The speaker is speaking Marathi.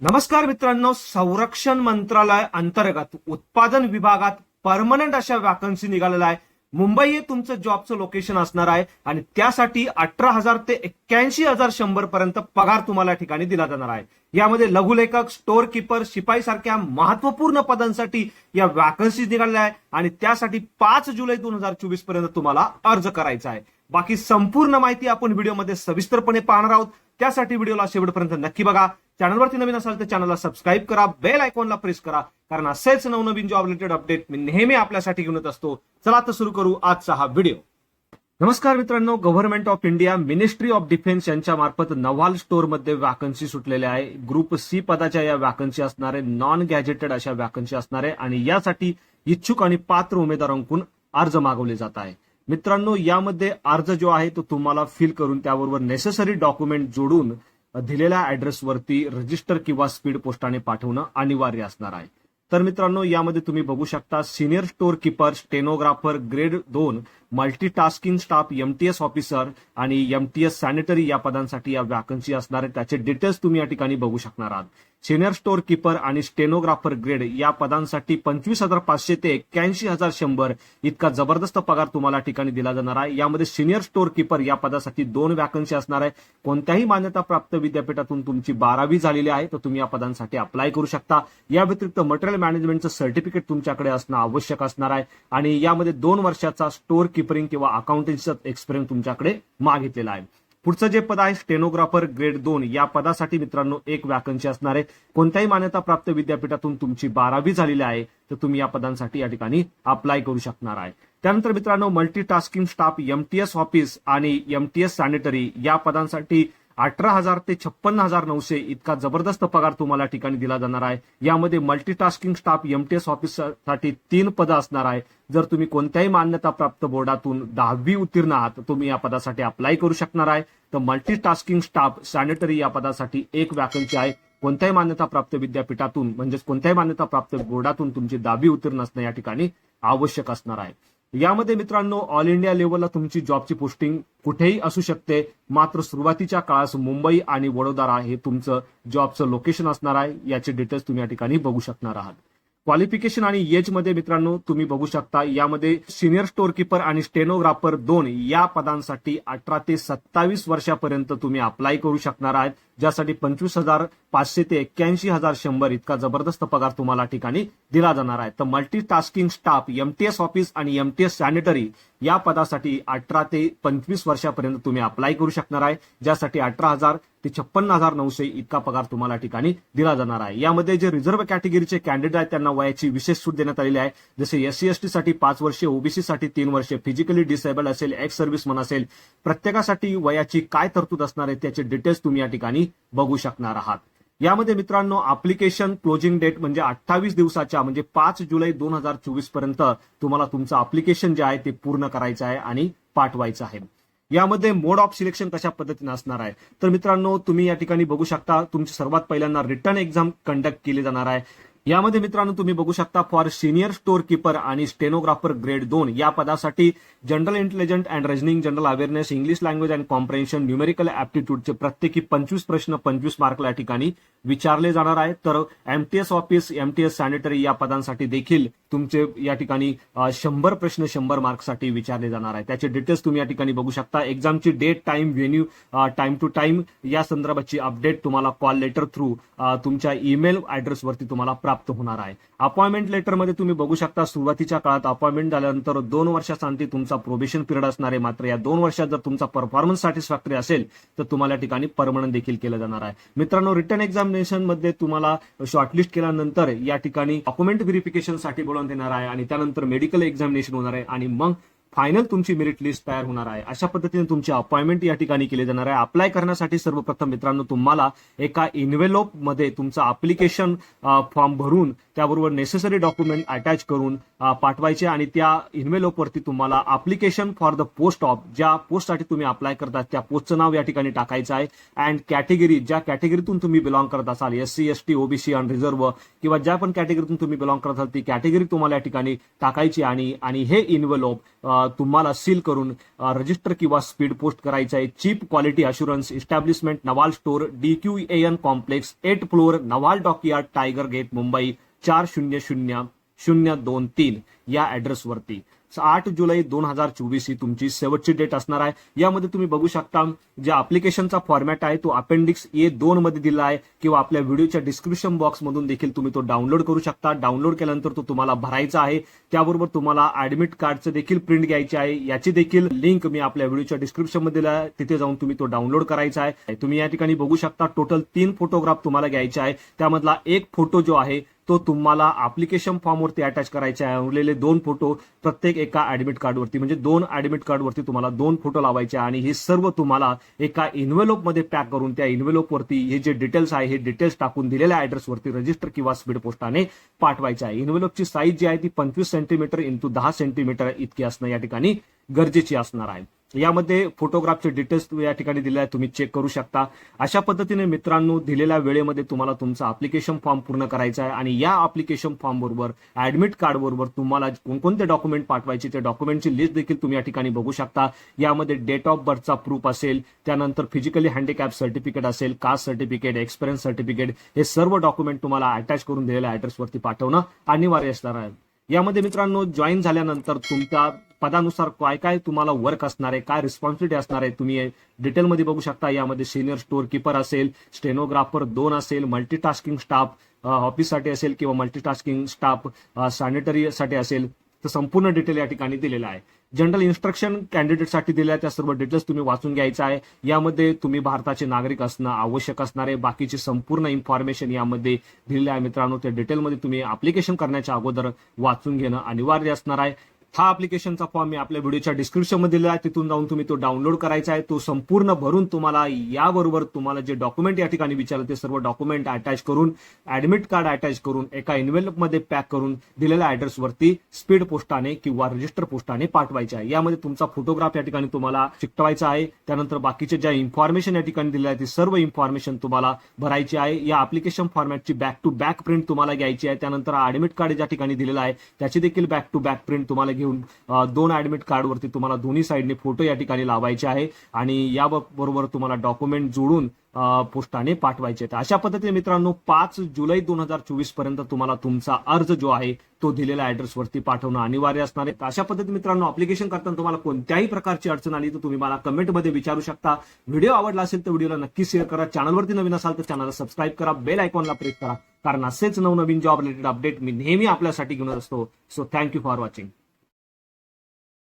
नमस्कार मित्रांनो संरक्षण मंत्रालय अंतर्गत उत्पादन विभागात परमनंट अशा वॅकन्सी निघालेल्या आहे. मुंबई हे तुमचं जॉबचं लोकेशन असणार आहे आणि त्यासाठी अठरा हजार ते एक्क्याऐंशी हजार शंभर पर्यंत पगार तुम्हाला या ठिकाणी दिला जाणार आहे. यामध्ये लघुलेखक स्टोअर किपर शिपाई सारख्या महत्त्वपूर्ण पदांसाठी या वॅकन्सी निघालेल्या आहे आणि त्यासाठी पाच जुलै दोन हजार चोवीसपर्यंत तुम्हाला अर्ज करायचा आहे. बाकी संपूर्ण माहिती आपण व्हिडिओमध्ये सविस्तरपणे पाहणार आहोत. त्यासाठी व्हिडिओला शेवटपर्यंत नक्की बघा. चॅनलवरती नवीन असाल तर चॅनलला सबस्क्राईब करा बेल आयकॉनला प्रेस करा कारण असेच नवनवीन जॉब रिलेटेड अपडेट मी नेहमी आपल्यासाठी घेऊन येत असतो. चला तर सुरू करू आजचा हा व्हिडिओ. नमस्कार मित्रांनो government of India ministry of defence यांच्या मार्फत नव्हाल स्टोअरमध्ये मध्ये वॅकन्सी सुटलेल्या आहे. ग्रुप सी पदाच्या या वॅकन्सी असणारे नॉन गॅजेटेड अशा वॅकन्सी असणारे आणि यासाठी इच्छुक आणि पात्र उमेदवारांकडून अर्ज मागवले जात आहे मित्रांनो यामध्ये अर्ज जो आहे तो तुम्हाला फिल करून त्याबरोबर नेसेसरी डॉक्युमेंट जोडून दिलेल्या ऍड्रेसवरती रजिस्टर किंवा स्पीड पोस्टाने पाठवणं अनिवार्य असणार आहे. तर मित्रांनो यामध्ये तुम्ही बघू शकता senior store keeper stenographer grade दोन मल्टीटास्किंग स्टाफ एमटीएस ऑफिसर आणि एमटीएस सॅनिटरी या पदांसाठी या वॅकन्सी असणार आहे त्याचे डिटेल्स तुम्ही या ठिकाणी बघू शकणार आहात. सिनियर स्टोअर किपर आणि स्टेनोग्राफर ग्रेड या पदांसाठी पंचवीस हजार पाचशे ते एक्क्याऐंशी हजार शंभर इतका जबरदस्त पगार तुम्हाला ठिकाणी दिला जाणार आहे. यामध्ये सिनियर स्टोअर किपर या पदासाठी दोन वॅकन्सी असणार आहे. कोणत्याही मान्यता प्राप्त विद्यापीठातून तुमची बारावी झालेली आहे तर तुम्ही या पदांसाठी अप्लाय करू शकता. या व्यतिरिक्त मटेरियल मॅनेजमेंटचं सर्टिफिकेट तुमच्याकडे असणं आवश्यक असणार आहे. आणि यामध्ये दोन वर्षाचा स्टोअर बुककीपरिंग किंवा अकाउंटन्सीचा एक्सपिरियन्स तुमच्याकडे मागितलेला आहे. पुढचं जे पद आहे स्टेनोग्राफर ग्रेड दोन. या पदासाठी मित्रांनो एक वॅकन्सी असणार आहे. कोणत्याही मान्यता प्राप्त विद्यापीठातून तुमची बारावी झालेली आहे तर तुम्ही या पदांसाठी या ठिकाणी अप्लाय करू शकणार आहे. त्यानंतर मित्रांनो मल्टीटास्किंग स्टाफ एमटीएस ऑफिस आणि एमटीएस सॅनिटरी या पदांसाठी अठरा हजार ते छप्पन्न हजार नऊशे इतका जबरदस्त पगार तुम्हाला ठिकाणी दिला जाणार आहे. यामध्ये मल्टीटास्किंग स्टाफ एमटीएस ऑफिससाठी तीन पदं असणार आहे. जर तुम्ही कोणत्याही मान्यता प्राप्त बोर्डातून दहावी उत्तीर्ण आहात तुम्ही या पदासाठी अप्लाय करू शकणार आहे. तर मल्टीटास्किंग स्टाफ सॅनिटरी या पदासाठी एक वॅकन्सी आहे. कोणत्याही मान्यता प्राप्त विद्यापीठातून म्हणजेच कोणत्याही मान्यता प्राप्त बोर्डातून तुमची दहावी उत्तीर्ण असणं या ठिकाणी आवश्यक असणार आहे. यामध्ये मित्रांनो ऑल इंडिया लेवलला तुमची जॉबची पोस्टिंग कुठेही असू शकते. मात्र सुरुवातीच्या काळास मुंबई आणि वडोदरा हे तुमचं जॉबचं लोकेशन असणार आहे. याचे डिटेल्स तुम्ही या ठिकाणी बघू शकणार आहात. क्वालिफिकेशन आणि एजमध्ये मित्रांनो तुम्ही बघू शकता. यामध्ये सिनियर स्टोअर किपर आणि स्टेनोग्राफर दोन या पदांसाठी अठरा ते सत्तावीस वर्षापर्यंत तुम्ही अप्लाय करू शकणार आहात. ज्यासाठी पंचवीस हजार पाचशे ते एक्क्याऐंशी हजार शंभर इतका जबरदस्त पगार तुम्हाला ठिकाणी दिला जाणार आहे. तर मल्टीटास्किंग स्टाफ एमटीएस ऑफिस आणि एमटीएस सॅनिटरी या पदासाठी अठरा ते पंचवीस वर्षापर्यंत तुम्ही अप्लाय करू शकणार आहे. ज्यासाठी अठरा हजार ते छप्पन्न हजार नऊशे इतका पगार तुम्हाला ठिकाणी दिला जाणार आहे. यामध्ये जे रिझर्व्ह कॅटेगरीचे कॅन्डिडेट आहेत त्यांना वयाची विशेष सूट देण्यात आलेली आहे. जसे एससी एसटी साठी पाच वर्षे ओबीसी साठी तीन वर्षे फिजिकली डिसेबल असेल एक्स सर्व्हिसमन असेल प्रत्येकासाठी वयाची काय तरतूद असणार आहे त्याचे डिटेल्स तुम्ही या ठिकाणी बघू शकणार आहात. यामध्ये मित्रांनो अप्लिकेशन क्लोजिंग डेट म्हणजे अठ्ठावीस दिवसाच्या म्हणजे पाच जुलै दोन हजार चोवीसपर्यंत तुम्हाला तुमचं अप्लिकेशन जे आहे ते पूर्ण करायचं आहे आणि पाठवायचं आहे. यामध्ये मोड ऑफ सिलेक्शन कशा पद्धतीने असणार आहे? तर मित्रांनो तुम्ही या ठिकाणी बघू शकता तुमची सर्वात पहिल्यांदा रिटर्न एक्झाम कंडक्ट केली जाणार आहे. यामध्ये मित्रांनो तुम्ही बघू शकता फॉर सिनियर स्टोअर किपर आणि स्टेनोग्राफर ग्रेड दोन या पदासाठी general intelligent and reasoning general awareness English language and comprehension numerical ऍप्टिट्यूडचे प्रत्येकी पंचवीस प्रश्न पंचवीस मार्कला या ठिकाणी विचारले जाणार आहेत. तर एमटीएस ऑफिस एमटीएस सॅनिटरी या पदांसाठी देखील तुमचे या ठिकाणी शंभर प्रश्न शंभर मार्कसाठी विचारले जाणार आहे त्याचे डिटेल्स तुम्ही या ठिकाणी बघू शकता. एक्झामची date time venue time to time या संदर्भाची अपडेट तुम्हाला कॉल लेटर थ्रू तुमच्या ईमेल ऍड्रेसवरती तुम्हाला प्राप्त होणार आहे. अपॉइंटमेंट लेटरमध्ये तुम्ही बघू शकता सुरुवातीच्या काळात अपॉइंटमेंट झाल्यानंतर दोन वर्षासाठी तुमचा प्रोबेशन पिरियड असणार आहे. मात्र या दोन वर्षात जर तुमचा परफॉर्मन्स सॅटिस्फॅक्टरी असेल तर तुम्हाला या ठिकाणी परमनंट देखील केलं जाणार आहे. मित्रांनो रिटर्न एक्झामिनेशनमध्ये तुम्हाला शॉर्टलिस्ट केल्यानंतर या ठिकाणी डॉक्युमेंट व्हेरिफिकेशनसाठी बोलावून देणार आहे आणि त्यानंतर मेडिकल एक्झामिनेशन होणार आहे आणि मग फायनल तुमची मेरिट लिस्ट तयार होणार आहे. अशा पद्धतीने तुमची अपॉइंटमेंट या ठिकाणी केली जाणार आहे. अप्लाय करण्यासाठी सर्वप्रथम मित्रांनो तुम्हाला एका इन्व्हेलोपमध्ये तुमचं अप्लिकेशन फॉर्म भरून त्याबरोबर नेसेसरी डॉक्युमेंट अटॅच करून पाठवायचे आणि त्या इन्व्हेलोप वरती तुम्हाला application for the post of ज्या पोस्टसाठी तुम्ही अप्लाय करतात त्या पोस्टचं नाव या ठिकाणी टाकायचं आहे. अँड कॅटेगरी ज्या कॅटेगरीतून तुम्ही बिलॉंग करत असाल S C S T OBC and reserve किंवा ज्या पण कॅटेगरीतून तुम्ही बिलॉंग करत असाल ती कॅटेगरी तुम्हाला या ठिकाणी टाकायची आणि आणि हे इन्व्हेलोप तुम्हाला सील करून रजिस्टर किंवा स्पीड पोस्ट करायचं आहे. Chief quality assurance establishment naval store D Q A N complex eight floor naval dockyard tiger gate Mumbai चार शून्य शून्य शून्य दोन तीन या ऍड्रेसवरती आठ जुलै दोन हजार चोवीस ही तुमची शेवटची डेट असणार आहे. यामध्ये तुम्ही बघू शकता जे अप्लिकेशनचा फॉर्मॅट आहे तो अपेंडिक्स ए दोन मध्ये दिला आहे किंवा आपल्या व्हिडिओच्या डिस्क्रिप्शन बॉक्स मधून देखील तुम्ही तो डाउनलोड करू शकता. डाउनलोड केल्यानंतर तो तुम्हाला भरायचा आहे. त्याबरोबर तुम्हाला ऍडमिट कार्डचं देखील प्रिंट घ्यायची आहे. याची देखील लिंक मी आपल्या व्हिडिओच्या डिस्क्रिप्शनमध्ये दिला आहे. तिथे जाऊन तुम्ही तो डाउनलोड करायचा आहे. तुम्ही या ठिकाणी बघू शकता टोटल तीन फोटोग्राफ तुम्हाला घ्यायचे आहे. त्यामधला एक फोटो जो आहे तो तुम्हाला अप्लिकेशन फॉर्मवरती अटॅच करायचे आहे. उरलेले दोन फोटो प्रत्येक एका ऍडमिट कार्डवरती म्हणजे दोन ऍडमिट कार्डवरती तुम्हाला दोन फोटो लावायचे आणि हे सर्व तुम्हाला एका इन्व्हेलोपमध्ये पॅक करून त्या इन्व्हेलोपवरती हे जे डिटेल्स आहे हे डिटेल्स टाकून दिलेल्या ऍड्रेसवरती रजिस्टर किंवा स्पीड पोस्टाने पाठवायचे आहे. इन्व्हेलोपची साईज जी आहे ती पंचवीस सेंटीमीटर इंटू दहा सेंटीमीटर इतकी असणं या ठिकाणी गरजेची असणार आहे. यामध्ये फोटोग्राफचे डिटेल्स या ठिकाणी दिले आहे तुम्ही चेक करू शकता. अशा पद्धतीने मित्रांनो दिलेल्या वेळेमध्ये तुम्हाला तुमचा अप्लिकेशन फॉर्म पूर्ण करायचा आहे आणि या अप्लिकेशन फॉर्म बरोबर ऍडमिट कार्ड बरोबर तुम्हाला कोणकोणते डॉक्युमेंट पाठवायचे त्या डॉक्युमेंटची लिस्ट देखील तुम्ही या ठिकाणी बघू शकता. यामध्ये डेट ऑफ बर्थचा प्रूफ असेल त्यानंतर फिजिकली हँडिकॅप सर्टिफिकेट असेल कास्ट सर्टिफिकेट एक्सपिरियन्स सर्टिफिकेट हे सर्व डॉक्युमेंट तुम्हाला अटॅच करून दिलेल्या ऍड्रेसवरती पाठवणं अनिवार्य असणार आहे. यामध्ये मित्रांनो जॉईन झाल्यानंतर तुमच्या पदानुसार काय काय तुम्हाला वर्क असणार आहे काय रिस्पॉन्सिबिलिटी असणार आहे तुम्ही डिटेलमध्ये बघू शकता. यामध्ये सिनियर स्टोअर किपर असेल स्टेनोग्राफर दोन असेल मल्टीटास्किंग स्टाफ ऑफिससाठी असेल किंवा मल्टीटास्किंग स्टाफ सॅनिटरीसाठी असेल. तर संपूर्ण डिटेल या ठिकाणी दिलेला आहे. जनरल इन्स्ट्रक्शन कॅन्डिडेटसाठी दिल्या त्या सर्व डिटेल्स तुम्ही वाचून घ्यायचं आहे. यामध्ये तुम्ही भारताचे नागरिक असणं आवश्यक असणारे बाकीचे बाकीची संपूर्ण इन्फॉर्मेशन यामध्ये दिलेली आहे मित्रांनो. त्या डिटेलमध्ये तुम्ही अप्लिकेशन करण्याच्या अगोदर वाचून घेणं अनिवार्य असणार आहे. हा अप्लिकेशनचा फॉर्म मी आपल्या व्हिडिओच्या डिस्क्रिप्शनमध्ये दिला आहे. तिथून जाऊन तुम्ही तो डाउनलोड करायचा आहे. तो संपूर्ण भरून तुम्हाला याबरोबर तुम्हाला जे डॉक्युमेंट या ठिकाणी विचारलं ते सर्व डॉक्युमेंट अटॅच करून ऍडमिट कार्ड अटॅच करून एका इन्व्हेलपमध्ये पॅक करून दिलेल्या ऍड्रेसवरती स्पीड पोस्टाने किंवा रजिस्टर पोस्टाने पाठवायचे आहे. यामध्ये तुमचा फोटोग्राफ या ठिकाणी तुम्हाला चिकटवायचा आहे. त्यानंतर बाकीचे ज्या इन्फॉर्मेशन या ठिकाणी दिल्या आहे ती सर्व इन्फॉर्मेशन तुम्हाला भरायची आहे. या अप्लिकेशन फॉर्मॅटची बॅक टू बॅक प्रिंट तुम्हाला घ्यायची आहे. त्यानंतर ऍडमिट कार्ड ज्या ठिकाणी दिलेला आहे त्याची देखील बॅक टू बॅक प्रिंट तुम्हाला घेऊन घेऊन दोन ऍडमिट कार्डवरती तुम्हाला दोन्ही साईडने फोटो या ठिकाणी लावायचे आहे आणि या बरोबर तुम्हाला डॉक्युमेंट जोडून पोस्टाने पाठवायचे आहेत. अशा पद्धतीने मित्रांनो पाच जुलै दोन हजार चोवीसपर्यंत तुम्हाला तुमचा अर्ज जो आहे तो दिलेल्या ऍड्रेसवरती पाठवणं अनिवार्य असणार आहे. अशा पद्धतीने मित्रांनो अप्लिकेशन करताना तुम्हाला कोणत्याही प्रकारची अडचण आली तर तुम्ही मला कमेंटमध्ये विचारू शकता. व्हिडिओ आवडला असेल तर व्हिडिओला नक्की शेअर करा. चॅनलवरती नवीन असाल तर चॅनलला सबस्क्राईब करा. बेल आयकॉनला प्रेस करा. कारण असेच नवनवीन जॉब रिलेटेड अपडेट मी नेहमी आपल्यासाठी घेऊन असतो. So thank you for watching